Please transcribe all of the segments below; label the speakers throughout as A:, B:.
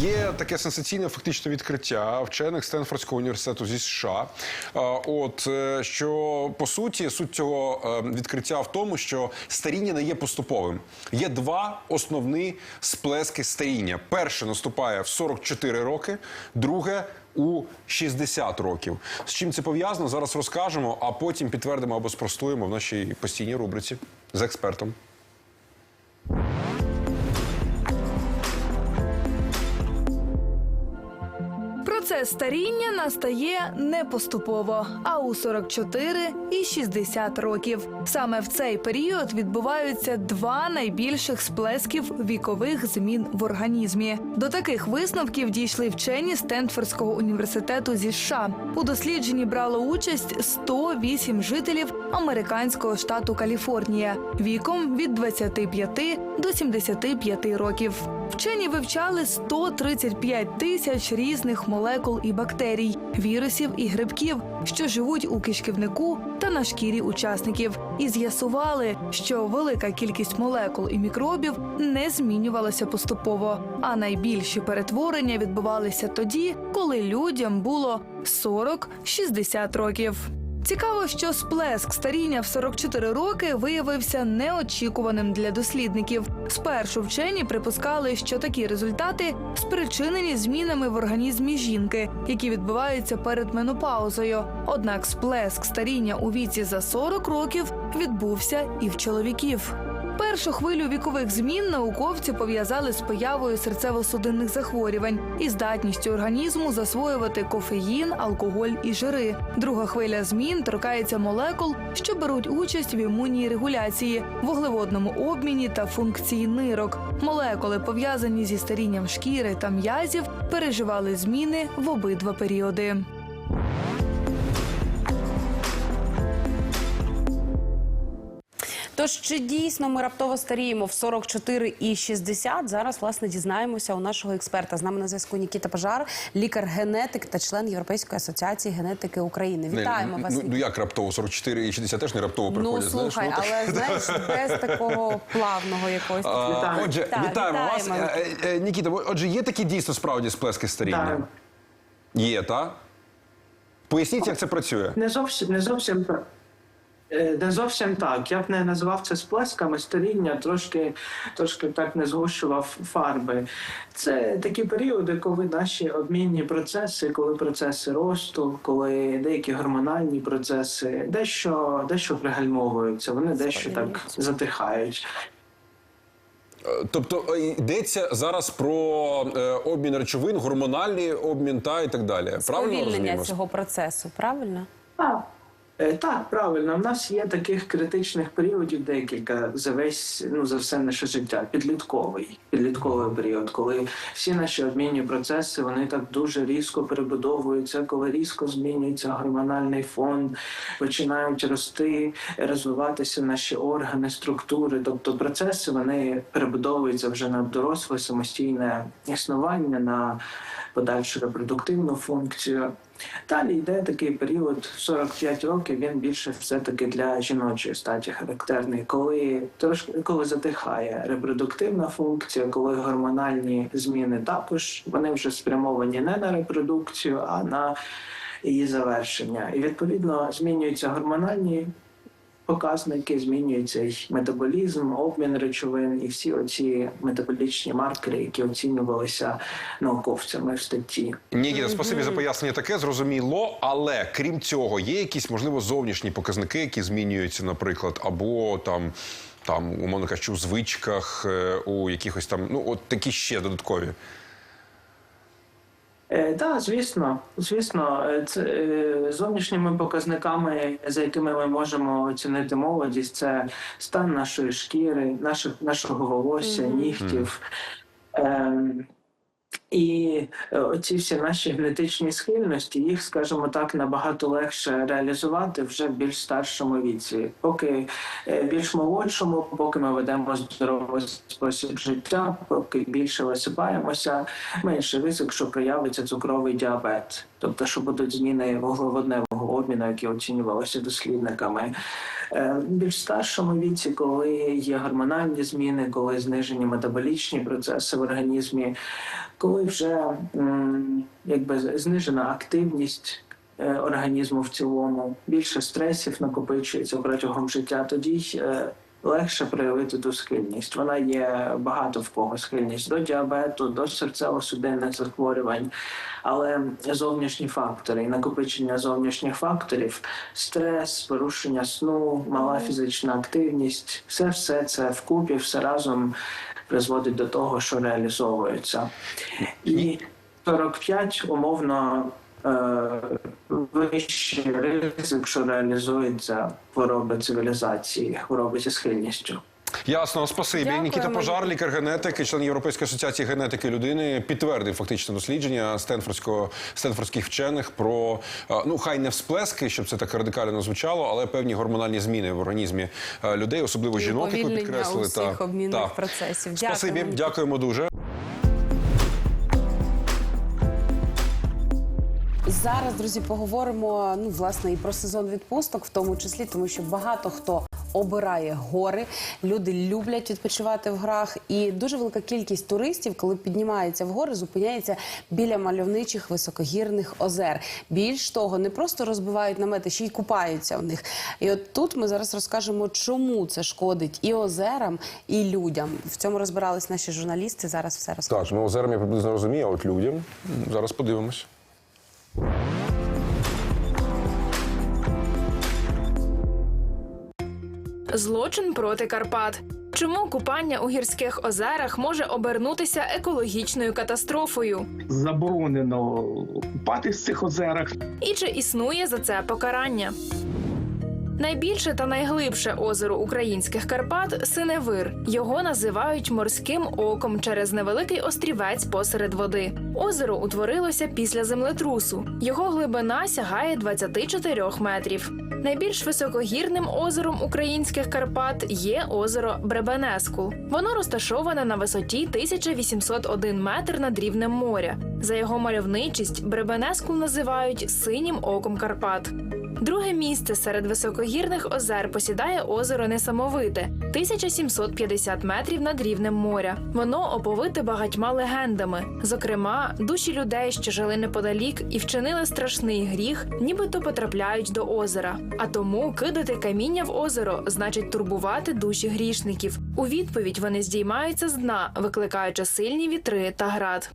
A: Є таке сенсаційне фактично відкриття вчених Стенфордського університету зі США. От е, що по суті суть цього е, відкриття в тому, що старіння не є поступовим. Є два основні сплески старіння. Перше наступає в 44 роки, друге. У 60 років з чим це пов'язано, зараз розкажемо, а потім підтвердимо або спростуємо в нашій постійній рубриці з експертом.
B: Старіння настає не поступово, а у 44 і 60 років. Саме в цей період відбуваються два найбільших сплесків вікових змін в організмі. До таких висновків дійшли вчені Стенфордського університету зі США. У дослідженні брало участь 108 жителів американського штату Каліфорнія віком від 25 до 75 років. Вчені вивчали 135 тисяч різних молекул і бактерій, вірусів і грибків, що живуть у кишківнику та на шкірі учасників, і з'ясували, що велика кількість молекул і мікробів не змінювалася поступово. А найбільші перетворення відбувалися тоді, коли людям було 40-60 років. Цікаво, що сплеск старіння в 44 роки виявився неочікуваним для дослідників. Спершу вчені припускали, що такі результати спричинені змінами в організмі жінки, які відбуваються перед менопаузою. Однак сплеск старіння у віці за 40 років відбувся і в чоловіків. Першу хвилю вікових змін науковці пов'язали з появою серцево-судинних захворювань і здатністю організму засвоювати кофеїн, алкоголь і жири. Друга хвиля змін торкається молекул, що беруть участь в імунній регуляції, вуглеводному обміні та функції нирок. Молекули, пов'язані зі старінням шкіри та м'язів, переживали зміни в обидва періоди.
C: Тож чи дійсно ми раптово старіємо в 44 і 60? Зараз власне дізнаємося у нашого експерта. З нами на зв'язку Нікіта Пожар, лікар-генетик та член Європейської асоціації генетики України. Вітаємо
A: ну,
C: вас.
A: Ну, ну як раптово 44 і 60 теж не раптово
C: Ну
A: приходять. знаєш,
C: слухай,
A: ну, так.
C: але знаєш, без такого плавного якогось.
A: А, Отже,
C: Так,
A: вітаємо вас.
C: вітаємо.
A: Е, е, е, Нікіта, отже, є такі дійсно справді сплески старіння?
D: Так.
A: Є, так? Поясніть, як це працює.
D: Не зовсім не зовсім так. Не зовсім так. Я б не називав це сплесками старіння, трошки, трошки так не згущував фарби. Це такі періоди, коли наші обмінні процеси, коли процеси росту, коли деякі гормональні процеси дещо, дещо пригальмовуються, вони дещо так затихають.
A: Е, Тобто е, йдеться зараз про е, обмін речовин, гормональний обмін та і так далі. Правильно розуміємо?
C: цього процесу, правильно?
D: Так. Е, Так, правильно. У нас є таких критичних періодів декілька за весь ну за все наше життя. Підлітковий, підлітковий період, коли всі наші обмінні процеси вони так дуже різко перебудовуються, коли різко змінюється гормональний фон, починають рости, розвиватися наші органи, структури. Тобто процеси вони перебудовуються вже на доросле самостійне існування, на подальшу репродуктивну функцію. Далі йде такий період в 45 років. Він більше все таки для жіночої статі характерний, коли трошки коли затихає репродуктивна функція, коли гормональні зміни також вони вже спрямовані не на репродукцію, а на її завершення. І відповідно змінюються гормональні показники, змінюється й метаболізм, обмін речовин і всі оці метаболічні маркери, які оцінювалися науковцями в статті.
A: Нікіта, спасибі за пояснення таке, зрозуміло. Але крім цього, є якісь, можливо, зовнішні показники, які змінюються, наприклад, або там. Там, умовно кажучи, у звичках, е, у якихось там, ну от такі ще додаткові.
D: Е, Так, звісно, звісно, Е, це е, зовнішніми показниками, за якими ми можемо оцінити молодість, це стан нашої шкіри, наших, нашого волосся, нігтів. Ем, І е, оці всі наші генетичні схильності, їх, скажімо так, набагато легше реалізувати вже в більш старшому віці. Поки е, більш молодшому, поки ми ведемо здоровий спосіб життя, поки більше висипаємося, менше ризик, що проявиться цукровий діабет, тобто що будуть зміни вуглеводневого обміну, які оцінювалися дослідниками. Е, більш старшому віці, коли є гормональні зміни, коли знижені метаболічні процеси в організмі, коли вже якби знижена активність е, організму в цілому, більше стресів накопичується протягом життя, тоді е, легше проявити ту схильність. Вона є багато в кого схильність до діабету, до серцево-судинних захворювань. Але зовнішні фактори і накопичення зовнішніх факторів, стрес, порушення сну, мала фізична активність, все все це вкупі, все разом призводить до того, що реалізовується. І 45 умовно вищий ризик, що реалізується хвороби цивілізації, хвороби зі схильністю.
A: Ясно, спасибі.
C: Дякуємо.
A: Нікіта Пожар, лікар-генетик і член Європейської асоціації генетики людини, підтвердив фактично дослідження Стенфордського стенфордських вчених про е, ну хай не всплески, щоб це так радикально звучало, але певні гормональні зміни в організмі е, людей, особливо
C: І
A: жінок, як ви підкреслили.
C: усіх обмінних процесів.
A: Спасибі,
C: Дякуємо.
A: дякуємо дуже.
C: Зараз, друзі, поговоримо ну власне і про сезон відпусток, в тому числі, тому що багато хто. Обирає гори, люди люблять відпочивати в горах, і дуже велика кількість туристів, коли піднімаються в гори, зупиняється біля мальовничих високогірних озер. Більш того, не просто розбивають намети, ще й купаються в них. І от тут ми зараз розкажемо, чому це шкодить і озерам, і людям. В цьому розбирались наші журналісти. Зараз все розкажемо.
A: Так, ми озерам я приблизно розумію, а от людям зараз подивимось.
E: Злочин проти Карпат. Чому купання у гірських озерах може обернутися екологічною катастрофою?
F: заборонено купатись в цих озерах.
E: І чи існує за це покарання? Найбільше та найглибше озеро українських Карпат Синевир. Його називають морським оком через невеликий острівець посеред води. Озеро утворилося після землетрусу. Його глибина сягає 24 метрів. Найбільш високогірним озером українських Карпат є озеро Бребенескул. Воно розташоване на висоті 1801 метр над рівнем моря. За його мальовничість Бребенескул називають синім оком Карпат. Друге місце серед високогірних озер посідає озеро Несамовите 1750 метрів над рівнем моря. Воно оповите багатьма легендами, зокрема, душі людей, що жили неподалік і вчинили страшний гріх, нібито потрапляють до озера. А тому кидати каміння в озеро значить турбувати душі грішників. У відповідь вони здіймаються з дна, викликаючи сильні вітри та град.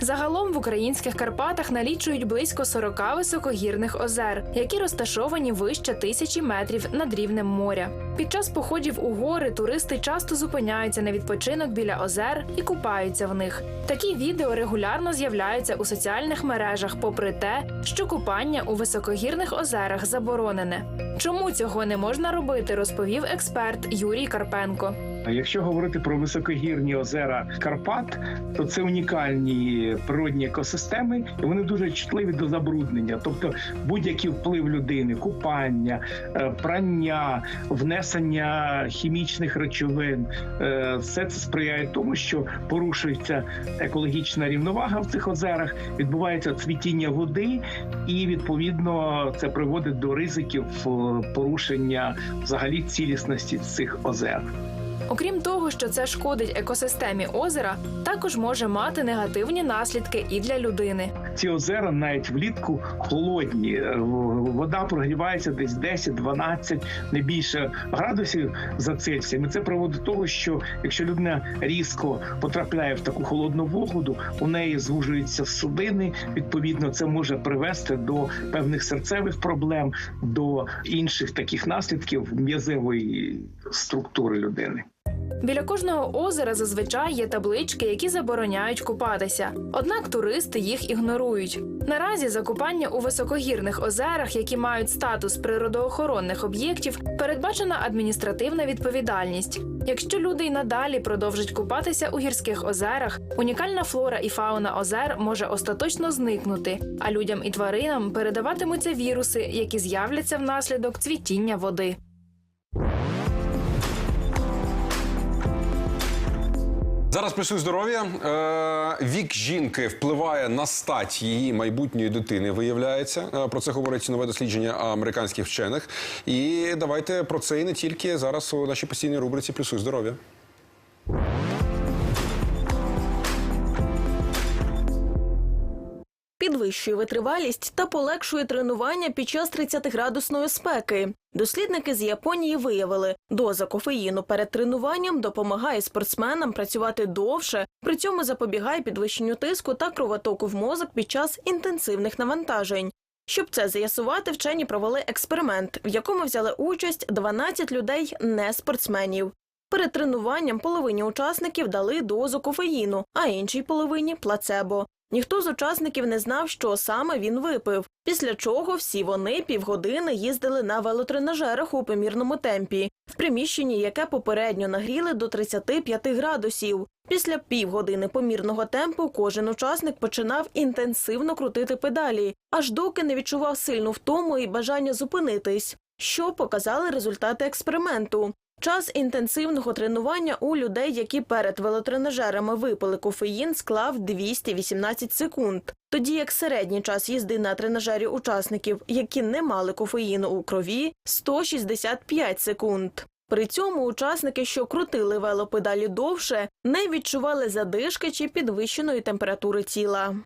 E: Загалом в українських Карпатах налічують близько 40 високогірних озер, які розташовані вище тисячі метрів над рівнем моря. Під час походів у гори туристи часто зупиняються на відпочинок біля озер і купаються в них. Такі відео регулярно з'являються у соціальних мережах, попри те, що купання у високогірних озерах заборонене. Чому цього не можна робити, розповів експерт Юрій Карпенко.
F: А Якщо говорити про високогірні озера Карпат, то це унікальні природні екосистеми, і вони дуже чутливі до забруднення. Тобто будь-який вплив людини, купання, е, прання, внесення хімічних речовин, е, все це сприяє тому, що порушується екологічна рівновага в цих озерах, відбувається цвітіння води, і відповідно це приводить до ризиків е, порушення взагалі цілісності цих озер.
E: Окрім того, що це шкодить екосистемі озера, також може мати негативні наслідки і для людини.
F: ці озера навіть влітку холодні. Е, Вода прогрівається десь 10-12, не більше градусів за Цельсієм. І це приводить до того, що якщо людина різко потрапляє в таку холодну воду, у неї звужуються судини. Відповідно, це може привести до певних серцевих проблем, до інших таких наслідків м'язевої структури людини.
E: Біля кожного озера зазвичай є таблички, які забороняють купатися. Однак туристи їх ігнорують. Наразі за купання у високогірних озерах, які мають статус природоохоронних об'єктів, передбачена адміністративна відповідальність. Якщо люди й надалі продовжать купатися у гірських озерах, унікальна флора і фауна озер може остаточно зникнути, а людям і тваринам передаватимуться віруси, які з'являться внаслідок цвітіння води.
A: Зараз плюсуй здоров'я. Е, вік жінки впливає на стать її майбутньої дитини. Виявляється, Е, про це говорить нове дослідження американських вчених. І давайте про це і не тільки зараз у нашій постійній рубриці Плюсуй здоров'я.
G: Підвищує витривалість та полегшує тренування під час 30-градусної спеки. Дослідники з Японії виявили, доза кофеїну перед тренуванням допомагає спортсменам працювати довше, при цьому запобігає підвищенню тиску та кровотоку в мозок під час інтенсивних навантажень. Щоб це з'ясувати, вчені провели експеримент, в якому взяли участь 12 людей не спортсменів. Перед тренуванням половині учасників дали дозу кофеїну, а іншій половині плацебо. Ніхто з учасників не знав, що саме він випив. Після чого всі вони півгодини їздили на велотренажерах у помірному темпі, в приміщенні, яке попередньо нагріли до 35 градусів. Після півгодини помірного темпу кожен учасник починав інтенсивно крутити педалі, аж доки не відчував сильну втому і бажання зупинитись, що показали результати експерименту. Час інтенсивного тренування у людей, які перед велотренажерами випили кофеїн, склав 218 секунд. Тоді як середній час їзди на тренажері учасників, які не мали кофеїну у крові, 165 секунд. При цьому учасники, що крутили велопедалі довше, не відчували задишки чи підвищеної температури тіла.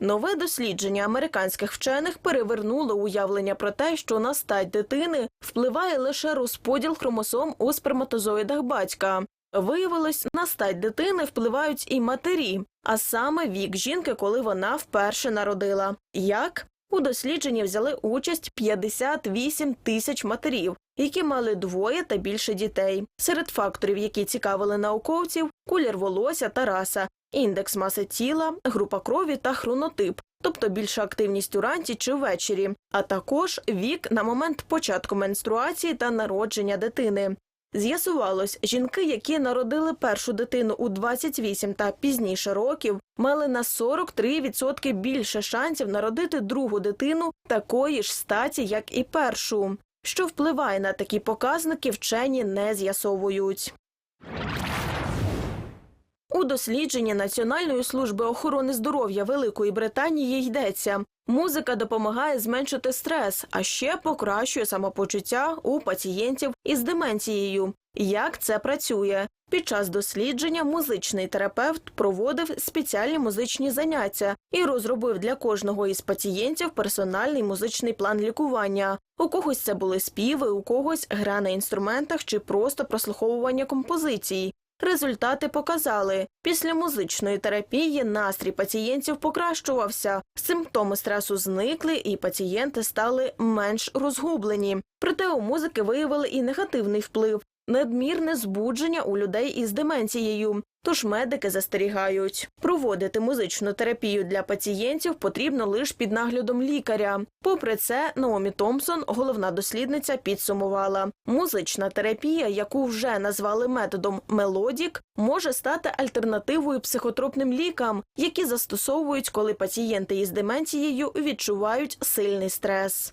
G: Нове дослідження американських вчених перевернуло уявлення про те, що на стать дитини впливає лише розподіл хромосом у сперматозоїдах батька. Виявилось, на стать дитини впливають і матері, а саме вік жінки, коли вона вперше народила. Як? У дослідженні взяли участь 58 тисяч матерів, які мали двоє та більше дітей. Серед факторів, які цікавили науковців, колір волосся та раса, індекс маси тіла, група крові та хронотип, тобто більша активність уранці чи ввечері, а також вік на момент початку менструації та народження дитини. З'ясувалось, жінки, які народили першу дитину у 28 та пізніше років, мали на 43% більше шансів народити другу дитину такої ж статі, як і першу. Що впливає на такі показники, вчені не з'ясовують. У дослідженні Національної служби охорони здоров'я Великої Британії йдеться. Музика допомагає зменшити стрес, а ще покращує самопочуття у пацієнтів із деменцією. Як це працює? Під час дослідження музичний терапевт проводив спеціальні музичні заняття і розробив для кожного із пацієнтів персональний музичний план лікування. У когось це були співи, у когось гра на інструментах чи просто прослуховування композицій. Результати показали, після музичної терапії настрій пацієнтів покращувався, симптоми стресу зникли, і пацієнти стали менш розгублені. Проте у музики виявили і негативний вплив надмірне збудження у людей із деменцією. Тож медики застерігають, проводити музичну терапію для пацієнтів потрібно лише під наглядом лікаря. Попри це, Наомі Томпсон, головна дослідниця, підсумувала, музична терапія, яку вже назвали методом мелодік, може стати альтернативою психотропним лікам, які застосовують, коли пацієнти із деменцією відчувають сильний стрес.